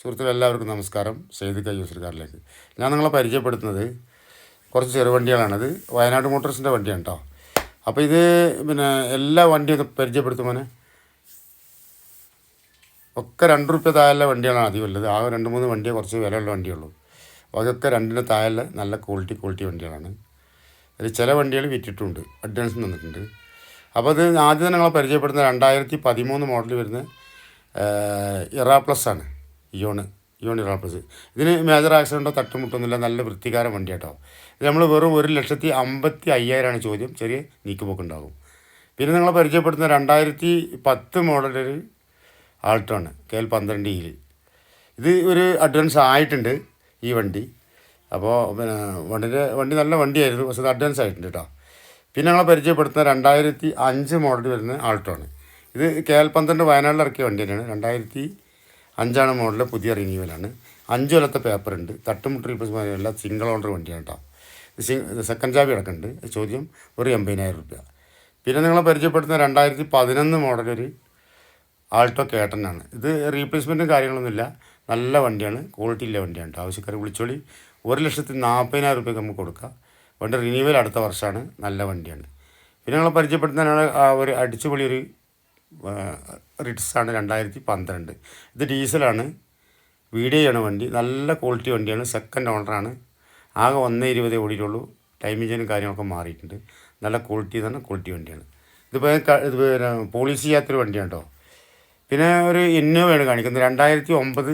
സുഹൃത്തുക്കൾ എല്ലാവർക്കും നമസ്കാരം. സേതിക യൂസർക്കാരിലേക്ക് ഞാൻ നിങ്ങളെ പരിചയപ്പെടുത്തുന്നത് കുറച്ച് ചെറുവണ്ടികളാണത് വയനാട് മോട്ടോഴ്സിന്റെ വണ്ടിയാണ് കേട്ടോ അപ്പോൾ ഇത് പിന്നെ എല്ലാ വണ്ടിയും ഒന്ന് പരിചയപ്പെടുത്തുമ്പോൾ ഒക്കെ രണ്ട് റുപ്യ താഴെയുള്ള വണ്ടികളാണ് അധികം ഉള്ളത്. ആ രണ്ട് മൂന്ന് വണ്ടിയെ കുറച്ച് വിലയുള്ള വണ്ടിയുള്ളൂ. അതൊക്കെ രണ്ടിന് താഴെയുള്ള നല്ല ക്വാളിറ്റി ക്വാളിറ്റി വണ്ടികളാണ്. അതിൽ ചില വണ്ടികൾ വിറ്റിട്ടുണ്ട്. അഡ്വാൻസ് തന്നിട്ടുണ്ട് അപ്പോൾ അത് ആദ്യം നിങ്ങളെ പരിചയപ്പെടുന്ന രണ്ടായിരത്തി പതിമൂന്ന് മോഡൽ വരുന്ന ഇറ പ്ലസ് ആണ്. ഇയോണ് ഇയോൺ ഇറാ പ്ലസ് ഇതിന് മേജർ ആക്സിഡന്റോ തട്ടുമുട്ടൊന്നുമില്ല നല്ല വൃത്തികാരം വണ്ടി കേട്ടോ ഇത് നമ്മൾ വെറും ഒരു ലക്ഷത്തി അമ്പത്തി അയ്യായിരമാണ് ചോദ്യം ചെറിയ നീക്കുപോക്കുണ്ടാകും. പിന്നെ നിങ്ങളെ പരിചയപ്പെടുത്തുന്ന രണ്ടായിരത്തി പത്ത് മോഡലൊരു ആൾട്ടോ ആണ് കെ എൽ പന്ത്രണ്ട് ഇയിൽ ഇത് ഒരു അഡ്വാൻസ് ആയിട്ടുണ്ട് ഈ വണ്ടി. അപ്പോൾ പിന്നെ വണ്ടിന്റെ വണ്ടി നല്ല വണ്ടിയായിരുന്നു പക്ഷേ അത് അഡ്വാൻസ് ആയിട്ടുണ്ട് കേട്ടോ പിന്നെ ഞങ്ങളെ പരിചയപ്പെടുത്തുന്ന രണ്ടായിരത്തി അഞ്ച് മോഡൽ വരുന്ന ആൾട്ടോ ആണ് ഇത് കെ എൽ പന്ത്രണ്ട് വയനാട്ടിൽ ഇറക്കിയ വണ്ടി തന്നെയാണ് രണ്ടായിരത്തി അഞ്ചാണ് മോഡൽ പുതിയ റിന്യൂവലാണ്. അഞ്ച് കൊല്ലത്തെ പേപ്പറുണ്ട്. തട്ടുമുട്ട് റീപ്ലേസ്മെന്റ് സിംഗിൾ ഓണർ വണ്ടിയാണ് കേട്ടോ. സെക്കൻഡ് ചാവി കിടക്കുന്നുണ്ട്. ചോദ്യം ഒരു എൺപതിനായിരം റുപ്യ. പിന്നെ നിങ്ങളെ പരിചയപ്പെടുത്തുന്ന രണ്ടായിരത്തി പതിനൊന്ന് മോഡലൊരു ആൾട്ടോ കേട്ടനാണ്. ഇത് റീപ്ലേസ്മെന്റും കാര്യങ്ങളൊന്നുമില്ല. നല്ല വണ്ടിയാണ്. ക്വാളിറ്റി ഇല്ല വണ്ടിയാണ് കേട്ടോ. ആവശ്യക്കാർ വിളിച്ചോളി. ഒരു ലക്ഷത്തി നാൽപ്പതിനായിരം റുപ്യക്ക് നമുക്ക് കൊടുക്കാം. വണ്ടി റിന്യൂവൽ അടുത്ത വർഷമാണ്. നല്ല വണ്ടിയാണ്. പിന്നെ നിങ്ങളെ പരിചയപ്പെടുത്തുന്ന ഒരു അടിച്ചുപൊളി ഒരു റിറ്റ്സാണ് രണ്ടായിരത്തി പന്ത്രണ്ട് ഇത് ഡീസലാണ്. വീഡിയോയാണ് വണ്ടി. നല്ല ക്വാളിറ്റി വണ്ടിയാണ്. സെക്കൻഡ് ഓണറാണ്. ആകെ ഒന്ന് ഇരുപതേ ഓടിയിട്ടുള്ളൂ. ടൈം ഇഞ്ചിനും കാര്യങ്ങളൊക്കെ മാറിയിട്ടുണ്ട്. നല്ല ക്വാളിറ്റി തന്നെ ക്വാളിറ്റി വണ്ടിയാണ്. ഇതിപ്പോൾ ഇത് പിന്നെ പോളിസി ചെയ്യാത്തൊരു വണ്ടിയാണ് കേട്ടോ പിന്നെ ഒരു ഇന്നോവയാണ് കാണിക്കുന്നത്. രണ്ടായിരത്തി ഒമ്പത്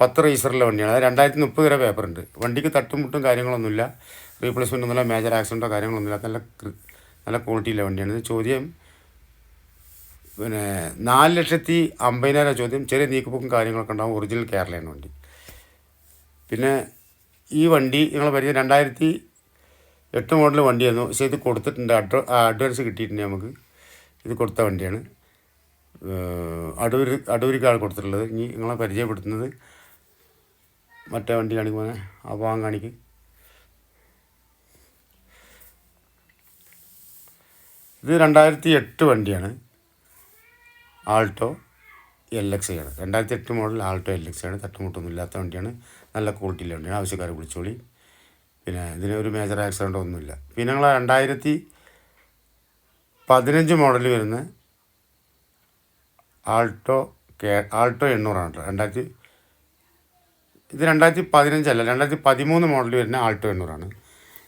പത്ത് റേസറിലെ വണ്ടിയാണ്. അത് രണ്ടായിരത്തി മുപ്പത് വരെ പേപ്പറുണ്ട്. വണ്ടിക്ക് തട്ടും മുട്ടും കാര്യങ്ങളൊന്നുമില്ല. റീപ്ലേസ്മെന്റ് ഒന്നുമില്ല. മേജർ ആക്സിഡന്റോ കാര്യങ്ങളൊന്നുമില്ല. നല്ല നല്ല ക്വാളിറ്റിയിലെ വണ്ടിയാണ്. ചോദ്യം പിന്നെ നാല് ലക്ഷത്തി അമ്പതിനായിരം ചോദ്യം. ചെറിയ നീക്കുപോക്കും കാര്യങ്ങളൊക്കെ ഉണ്ടാവും. ഒറിജിനൽ കേരളയാണ് വണ്ടി. പിന്നെ ഈ വണ്ടി നിങ്ങൾ പരിചയം രണ്ടായിരത്തി എട്ട് മോഡൽ വണ്ടിയായിരുന്നു. പക്ഷേ ഇത് കൊടുത്തിട്ടുണ്ട്. അഡ്വ അഡ്വാൻസ് കിട്ടിയിട്ടുണ്ട് നമുക്ക് ഇത് കൊടുത്ത വണ്ടിയാണ്. അടൂര് അടൂരിക്കാണ് കൊടുത്തിട്ടുള്ളത്. ഇനി നിങ്ങളെ പരിചയപ്പെടുത്തുന്നത് മറ്റേ വണ്ടി കാണിക്കുമ്പോൾ ആ ഭാഗം കാണിക്ക്. ഇത് രണ്ടായിരത്തി എട്ട് വണ്ടിയാണ്. ആൾട്ടോ എൽ എക്സ് ആണ്. രണ്ടായിരത്തി എട്ട് മോഡൽ ആൾട്ടോ എൽ എക്സ് ആണ്. തട്ടുമുട്ടൊന്നും ഇല്ലാത്ത വണ്ടിയാണ്. നല്ല ക്വാളിറ്റിയിലെ വണ്ടിയാണ്. ആവശ്യക്കാരെ വിളിച്ചോളി. പിന്നെ ഇതിന് ഒരു മേജർ ആക്സിഡന്റ് ഒന്നുമില്ല. പിന്നെ ഞങ്ങൾ രണ്ടായിരത്തി പതിനഞ്ച് മോഡൽ വരുന്ന ആൾട്ടോ കേ ആൾട്ടോ എണ്ണൂറാണ് കേട്ടോ. രണ്ടായിരത്തി ഇത് രണ്ടായിരത്തി പതിനഞ്ചല്ല രണ്ടായിരത്തി പതിമൂന്ന് മോഡൽ വരുന്ന ആൾട്ടോ എണ്ണൂറാണ്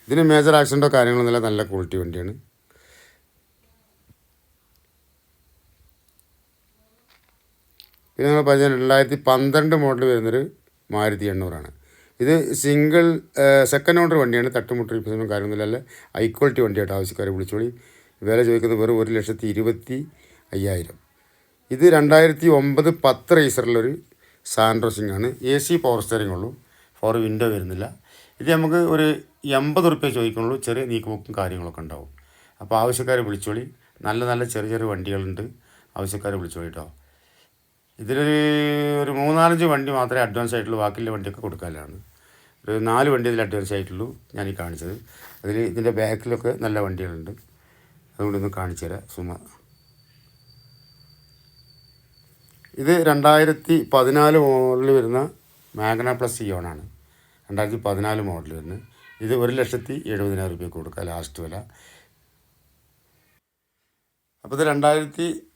ഇതിന് മേജർ ആക്സിഡന്റോ കാര്യങ്ങളൊന്നുമില്ല നല്ല ക്വാളിറ്റി വണ്ടിയാണ്. പിന്നെ നമ്മൾ പറഞ്ഞ രണ്ടായിരത്തി പന്ത്രണ്ട് മോഡൽ വരുന്നൊരു മാരുതി എണ്ണൂറാണ്. ഇത് സിംഗിൾ സെക്കൻഡ് ഓണർ വണ്ടിയാണ്. തട്ടുമുട്ട് റീപ്ലേസ്മെന്റും കാര്യമൊന്നുമില്ല ഹൈ ക്വാളിറ്റി വണ്ടിയായിട്ട് ആവശ്യക്കാരെ വിളിച്ചോളി. വില ചോദിക്കുന്നത് വെറും ഒരു ലക്ഷത്തി ഇരുപത്തി അയ്യായിരം. ഇത് രണ്ടായിരത്തി ഒമ്പത് പത്ത് റേസറിലൊരു സാൻഡ്രോസിംഗ് ആണ്. എ സി പവർ സ്റ്റിയറിംഗ് ഉള്ളൂ. ഫോർ വിൻഡോ വരുന്നില്ല. ഇത് നമുക്ക് ഒരു എൺപത് റുപ്യ ചോദിക്കുള്ളൂ ചെറിയ നീക്കുപോക്കും കാര്യങ്ങളൊക്കെ ഉണ്ടാവും. അപ്പോൾ ആവശ്യക്കാരെ വിളിച്ചോളി. നല്ല നല്ല ചെറിയ ചെറിയ വണ്ടികളുണ്ട്. ആവശ്യക്കാരെ വിളിച്ചോളി കേട്ടോ ഇതിലൊരു ഒരു മൂന്നാലഞ്ച് വണ്ടി മാത്രമേ അഡ്വാൻസ് ആയിട്ടുള്ളൂ. ബാക്കിയുള്ള വണ്ടിയൊക്കെ കൊടുക്കാനാണ്. ഒരു നാല് വണ്ടി ഇതിൽ അഡ്വാൻസ് ആയിട്ടുള്ളൂ ഞാൻ ഈ കാണിച്ചത്. അതിൽ ഇതിന്റെ ബാക്കിലൊക്കെ നല്ല വണ്ടികളുണ്ട്. അതുകൊണ്ടൊന്ന് കാണിച്ചു തരാം. സുമ. ഇത് രണ്ടായിരത്തി പതിനാല് മോഡൽ വരുന്ന മാഗ്ന പ്ലസ് ഇയോണാണ് രണ്ടായിരത്തി പതിനാല് മോഡൽ വരുന്നത്. ഇത് ഒരു ലക്ഷത്തി എഴുപതിനായിരം രൂപയ്ക്ക് കൊടുക്കുക. ലാസ്റ്റ് വില. അപ്പോൾ ഇത് രണ്ടായിരത്തി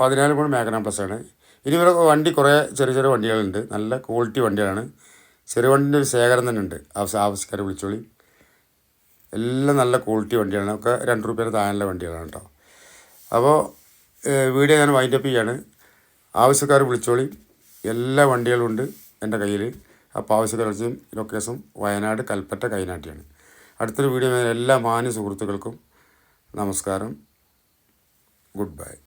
പതിനാല് മോഡൽ മാഗ്ന പ്ലസ് ആണ്. ഇനി ഇവരെ വണ്ടി കുറേ ചെറിയ ചെറിയ വണ്ടികളുണ്ട്. നല്ല ക്വാളിറ്റി വണ്ടികളാണ്. ചെറിയ വണ്ടിന്റെ ഒരു ശേഖരം തന്നെ ഉണ്ട്. ആവശ്യക്കാരെ വിളിച്ചോളി. എല്ലാം നല്ല ക്വാളിറ്റി വണ്ടിയാണ് ഒക്കെ രണ്ട് രൂപയുടെ താഴെയുള്ള വണ്ടികളാണ് കേട്ടോ അപ്പോൾ വീഡിയോ ഞാൻ വൈൻഡപ്പ് ചെയ്യാണ്. ആവശ്യക്കാർ വിളിച്ചോളി. എല്ലാ വണ്ടികളും ഉണ്ട് എന്റെ കയ്യിൽ അപ്പോൾ ആവശ്യക്കാർ വിളിച്ചും ലൊക്കേഷൻ വയനാട് കൽപ്പറ്റ കൈനാട്ടിയാണ്. അടുത്തൊരു വീഡിയോ എല്ലാ മാന്യ സുഹൃത്തുക്കൾക്കും നമസ്കാരം. Good bye